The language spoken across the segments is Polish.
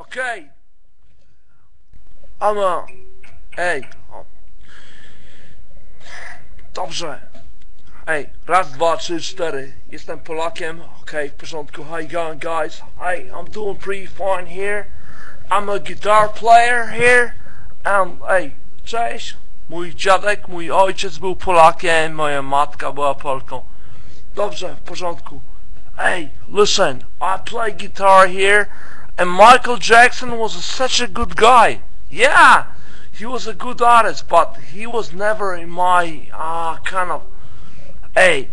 Okej. Ama. Ej. O. Dobrze. Ej, raz, dwa, trzy, cztery. Jestem Polakiem. Okej, w porządku. How you going, guys? Hey, I'm doing pretty fine here. I'm a guitar player here. Um, ej, cześć. Mój dziadek, mój ojciec był Polakiem, moja matka była Polką. Dobrze, w porządku. Hey, listen, I play guitar here, and Michael Jackson was such a good guy. Yeah, he was a good artist, but he was never in my uh, kind of. Hey,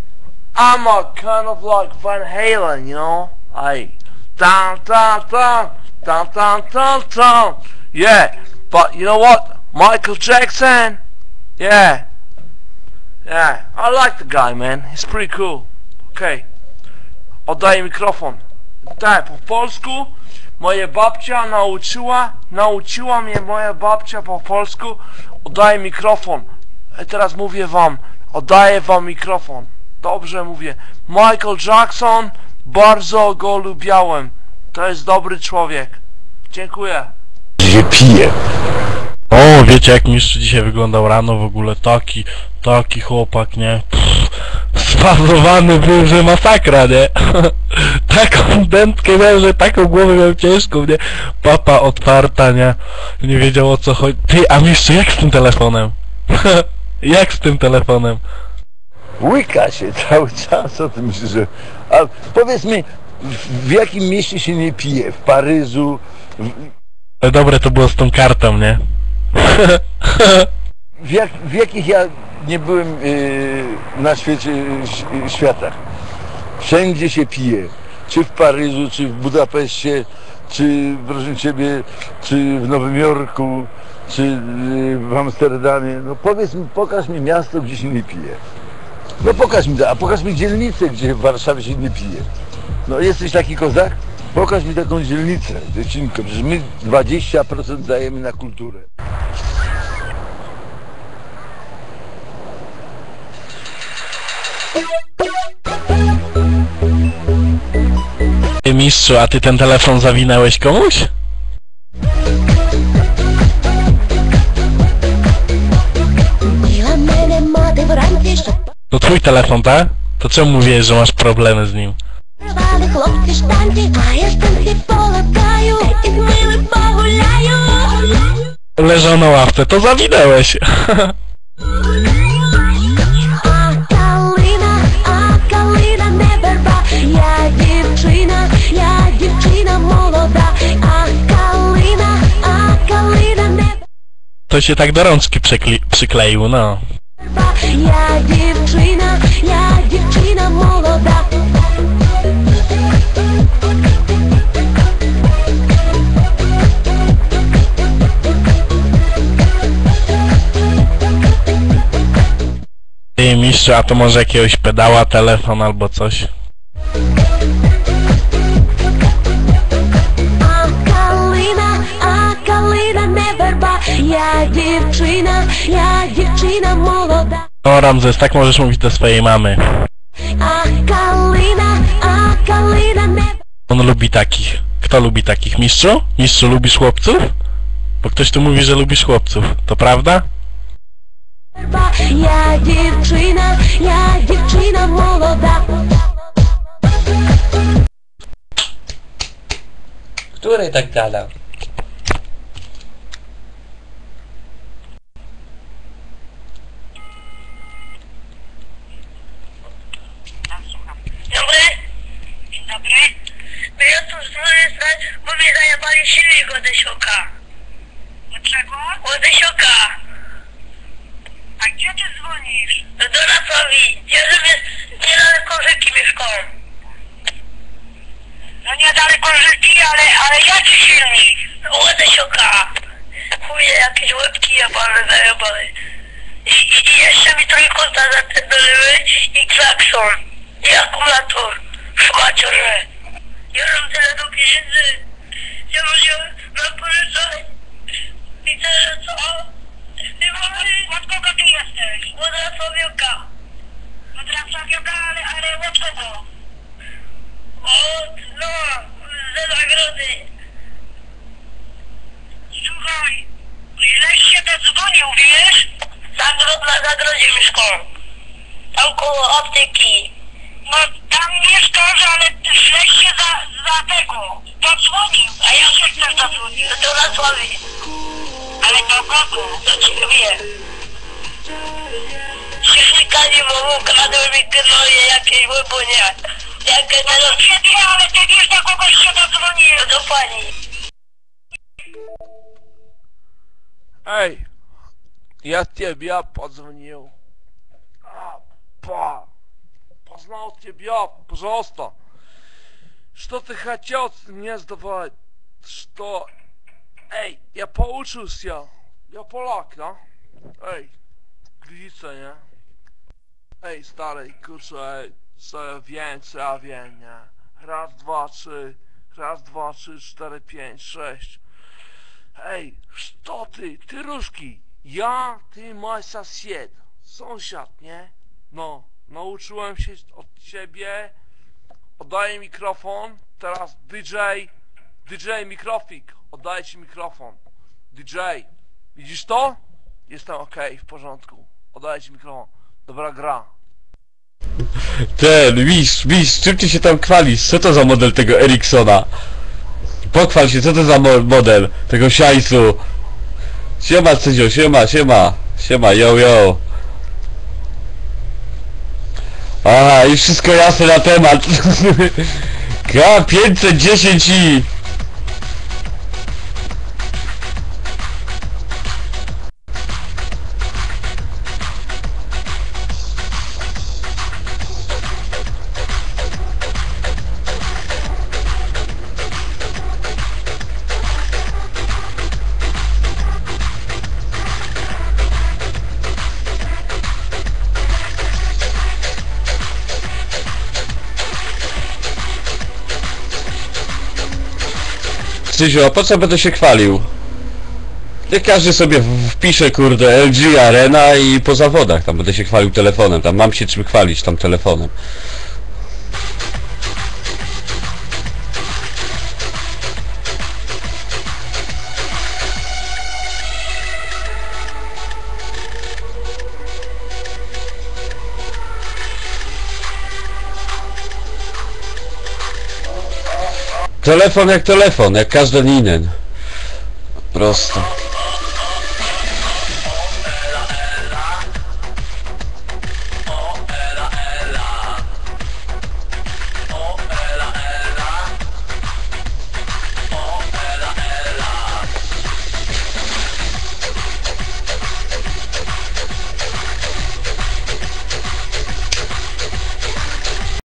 I'm a kind of like Van Halen, you know. Hey, down, down, down, down, down, down, down. Yeah, but you know what? Michael Jackson. Yeah, yeah, I like the guy, man. He's pretty cool. Okay. Oddaję mikrofon. Tak, po polsku moja babcia nauczyła, nauczyła mnie moja babcia po polsku. Oddaję mikrofon. I teraz mówię wam, oddaję wam mikrofon. Dobrze mówię. Michael Jackson, bardzo go lubiałem. To jest dobry człowiek. Dziękuję. się pije. O, wiecie jak mistrz dzisiaj wyglądał rano w ogóle, taki, taki chłopak, nie? Pff, Sfazowany był, że masakra, nie? taką dętkę miał, że taką głowę miał ciężką, nie? Papa otwarta, nie? Nie wiedział o co chodzi. Ty, a mistrzu, jak z tym telefonem? jak z tym telefonem? Łyka się cały czas o tym, że... A powiedz mi, w, jakim mieście się nie pije? W Paryżu? W, dobre to było z tą kartą, nie? w, jak, w jakich ja nie byłem yy, na świecie ś- światach? Wszędzie się pije. Czy w Paryżu, czy w Budapeszcie, czy proszę Ciebie, czy w Nowym Jorku, czy yy, w Amsterdamie. No powiedz mi, pokaż mi miasto, gdzie się nie pije. No pokaż mi, a pokaż mi dzielnicę, gdzie w Warszawie się nie pije. No jesteś taki kozak? Pokaż mi taką dzielnicę, dziecinko, przecież my 20% dajemy na kulturę. Ty, mistrzu, a ty ten telefon zawinęłeś komuś? Біла мене мати вранці, щоб To twój telefon, tak? To czemu mówiłeś, że masz problemy z nim? порвали хлопці штанці, а я штанці полатаю, і з милим погуляю. Leżał na ławce, to zawinęłeś! dziewczyna młoda, a Kalina, a Kalina nie To się tak do rączki przykle przykleił, no. Ja dziewczyna, ja dziewczyna młoda. Mistrzu, a to może jakiegoś pedała, telefon albo coś? Ja dziewczyna, ja dziewczyna młoda O Ramzes, tak możesz mówić do swojej mamy A Kalina, a Kalina. On lubi takich. Kto lubi takich? Mistrzu? Mistrzu, lubisz chłopców? Bo ktoś tu mówi, że lubisz chłopców. To prawda? Ja dziewczyna, ja dziewczyna młoda Który tak gadał? Zajebali silnik od Esioka. Dlaczego? Od Esioka. A gdzie ty dzwonisz? Do Rasowi. Ja żeby niedaleko rzeki mieszkam. No niedaleko rzeki, ale, ale jaki silnik? Od Esioka. Chuje, jakieś łebki jebane zajebane. I, i, I jeszcze mi trójkąta zapierdoliły i klakson. I akumulator. Szmaciorze. Ja mam tyle do pieniędzy nie robiłem na no, polecenie. Widzę, że co? Ty mówisz... Od kogo ty jesteś? Od Rafałioka. Od ale, ale od kogo? Od, no, ze nagrody. Słuchaj, źle się dodzwonił, wiesz? Nagród na zagrodzie mieszkam. Tam koło apteki. No, tam mieszkasz, ale źle się za... zapyku. Zadzwonił, a ja się też zadzwonił. Do Racławy. Ale do Bogu, to ci mówię. Przyszykali mu, ukradł mi gnoje jakieś łybunia. Jak teraz... No nie wie, ale ty wiesz, do kogoś się zadzwoniłem. Do pani. Ej, я тебе позвонил. А, па, познал тебя, пожалуйста. Что ты хотел мне сдавать? Что? Эй, я поучился. Я полак, да? Эй, widzicie, nie? Ej, stary, kurczę, ej, co ja wiem, co ja wiem, nie? Raz, dwa, trzy, raz, dwa, trzy, cztery, pięć, sześć. Ej, что ты, ты русский? Я, ты мой сосед, sąsiad, nie? No, nauczyłem się od ciebie, oddaję mikrofon, teraz DJ, DJ mikrofik, oddaję ci mikrofon. DJ, widzisz to? Jestem okej, w porządku, oddaję ci mikrofon. Dobra gra. Ten, mistrz, mistrz, czym ty się tam chwalisz? Co to za model tego Ericssona? Pochwal się, co to za mo model tego siajsu? Siema, Cyzio, siema, siema, siema, yo, yo. A, już wszystko jasne na temat. K510i. Cyzio, a po co będę się chwalił? Niech każdy sobie wpisze, kurde, LG Arena i po zawodach tam będę się chwalił telefonem, tam mam się czym chwalić tam telefonem. Telefon jak telefon, jak każdy inny. Prosto.